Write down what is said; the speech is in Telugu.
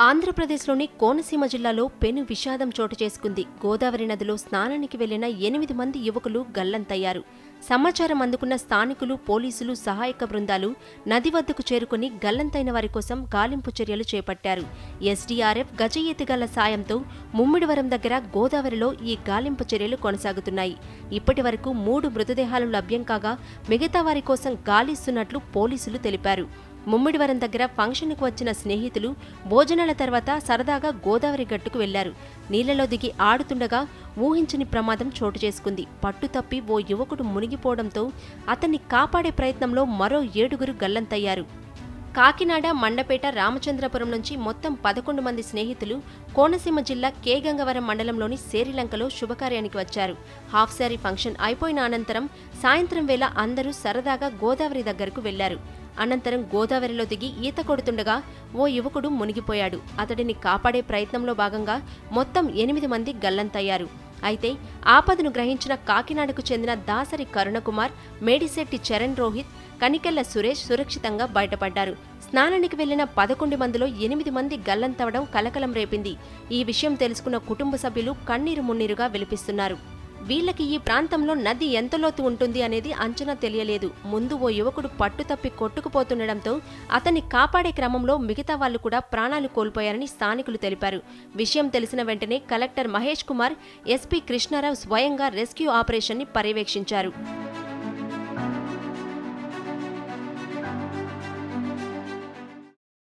ఆంధ్రప్రదేశ్లోని కోనసీమ జిల్లాలో పెను విషాదం చోటు చేసుకుంది. గోదావరి నదిలో స్నానానికి వెళ్ళిన ఎనిమిది మంది యువకులు గల్లంతయ్యారు. సమాచారం అందుకున్న స్థానికులు పోలీసులు సహాయక బృందాలు నది వద్దకు చేరుకుని గల్లంతైన వారి కోసం గాలింపు చర్యలు చేపట్టారు. ఎస్డీఆర్ఎఫ్ గజ ఈతగాళ్ళ సాయంతో ముమ్మిడివరం దగ్గర గోదావరిలో ఈ గాలింపు చర్యలు కొనసాగుతున్నాయి. ఇప్పటి వరకు మూడు మృతదేహాలు లభ్యం కాగా మిగతా వారి కోసం గాలిస్తున్నట్లు పోలీసులు తెలిపారు. ముమ్మిడివరం దగ్గర ఫంక్షన్కు వచ్చిన స్నేహితులు భోజనాల తర్వాత సరదాగా గోదావరి గట్టుకు వెళ్ళారు. నీళ్ళలో దిగి ఆడుతుండగా ఊహించని ప్రమాదం చోటు చేసుకుంది. పట్టు తప్పి ఓ యువకుడు మునిగిపోవడంతో అతన్ని కాపాడే ప్రయత్నంలో మరో ఏడుగురు గల్లంతయ్యారు. కాకినాడ మండపేట రామచంద్రపురం నుంచి మొత్తం పదకొండు మంది స్నేహితులు కోనసీమ జిల్లా కేగంగవరం మండలంలోని శేరిలంకలో శుభకార్యానికి వచ్చారు. హాఫ్ శారీ ఫంక్షన్ అయిపోయిన అనంతరం సాయంత్రం వేళ అందరూ సరదాగా గోదావరి దగ్గరకు వెళ్ళారు. అనంతరం గోదావరిలో దిగి ఈత కొడుతుండగా ఓ యువకుడు మునిగిపోయాడు. అతడిని కాపాడే ప్రయత్నంలో భాగంగా మొత్తం ఎనిమిది మంది గల్లంతయ్యారు. అయితే ఆపదను గ్రహించిన కాకినాడకు చెందిన దాసరి కరుణకుమార్ మేడిశెట్టి చరణ్ రోహిత్ కనికెళ్ళ సురేష్ సురక్షితంగా బయటపడ్డారు. స్నానానికి వెళ్ళిన పదకొండు మందిలో ఎనిమిది మంది గల్లంతవడం కలకలం రేపింది. ఈ విషయం తెలుసుకున్న కుటుంబ సభ్యులు కన్నీరు మున్నీరుగా విలిపిస్తున్నారు. వీళ్ళకి ఈ ప్రాంతంలో నది ఎంత లోతు ఉంటుంది అనేది అంచనా తెలియలేదు. ముందు ఓ యువకుడు పట్టుతప్పి కొట్టుకుపోతుండటంతో అతన్ని కాపాడే క్రమంలో మిగతా వాళ్ళు కూడా ప్రాణాలు కోల్పోయారని స్థానికులు తెలిపారు. విషయం తెలిసిన వెంటనే కలెక్టర్ మహేష్ కుమార్ ఎస్పీ కృష్ణారావు స్వయంగా రెస్క్యూ ఆపరేషన్ని పర్యవేక్షించారు.